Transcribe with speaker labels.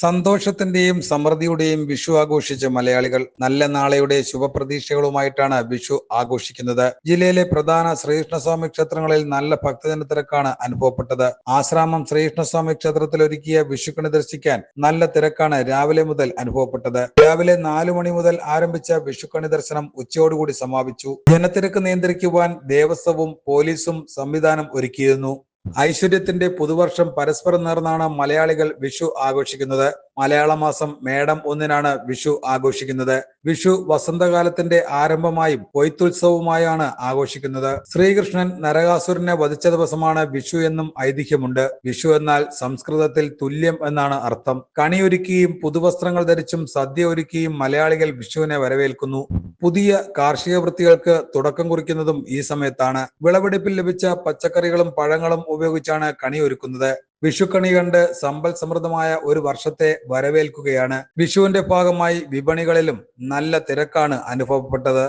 Speaker 1: സന്തോഷത്തിന്റെയും സമൃദ്ധിയുടെയും വിഷു ആഘോഷിച്ച മലയാളികൾ നല്ല നാളെയുടെ ശുഭപ്രതീക്ഷകളുമായിട്ടാണ് വിഷു ആഘോഷിക്കുന്നത്. ജില്ലയിലെ പ്രധാന ശ്രീകൃഷ്ണസ്വാമി ക്ഷേത്രങ്ങളിൽ നല്ല ഭക്തജന തിരക്കാണ് അനുഭവപ്പെട്ടത്. ആശ്രാമം ശ്രീകൃഷ്ണസ്വാമി ക്ഷേത്രത്തിൽ ഒരുക്കിയ വിഷുക്കണി ദർശിക്കാൻ നല്ല തിരക്കാണ് രാവിലെ മുതൽ അനുഭവപ്പെട്ടത്. രാവിലെ നാലു മണി മുതൽ ആരംഭിച്ച വിഷുക്കണി ദർശനം ഉച്ചയോടുകൂടി സമാപിച്ചു. ജനത്തിരക്ക് നിയന്ത്രിക്കുവാൻ ദേവസ്വവും പോലീസും സംവിധാനം ഒരുക്കിയിരുന്നു. ഐശ്വര്യത്തിന്റെ പുതുവർഷം പരസ്പരം നേർന്നാണ് മലയാളികൾ വിഷു ആഘോഷിക്കുന്നത്. മലയാള മാസം മേടം ഒന്നിനാണ് വിഷു ആഘോഷിക്കുന്നത്. വിഷു വസന്തകാലത്തിന്റെ ആരംഭമായും കൊയ്ത്തുത്സവവുമായാണ് ആഘോഷിക്കുന്നത്. ശ്രീകൃഷ്ണൻ നരകാസുരനെ വധിച്ച ദിവസമാണ് വിഷു എന്നും ഐതിഹ്യമുണ്ട്. വിഷു എന്നാൽ സംസ്കൃതത്തിൽ തുല്യം എന്നാണ് അർത്ഥം. കണിയൊരുക്കിയും പുതുവസ്ത്രങ്ങൾ ധരിച്ചും സദ്യ ഒരുക്കിയും മലയാളികൾ വിഷുവിനെ വരവേൽക്കുന്നു. പുതിയ കാർഷിക വൃത്തികൾക്ക് തുടക്കം കുറിക്കുന്നതും ഈ സമയത്താണ്. വിളവെടുപ്പിൽ ലഭിച്ച പച്ചക്കറികളും പഴങ്ങളും ഉപയോഗിച്ചാണ് കണി ഒരുക്കുന്നത്. വിഷുക്കണി കണ്ട് സമ്പൽ സമൃദ്ധമായ ഒരു വർഷത്തെ വരവേൽക്കുകയാണ്. വിഷുവിന്റെ ഭാഗമായി വിപണികളിലും നല്ല തിരക്കാണ് അനുഭവപ്പെട്ടത്.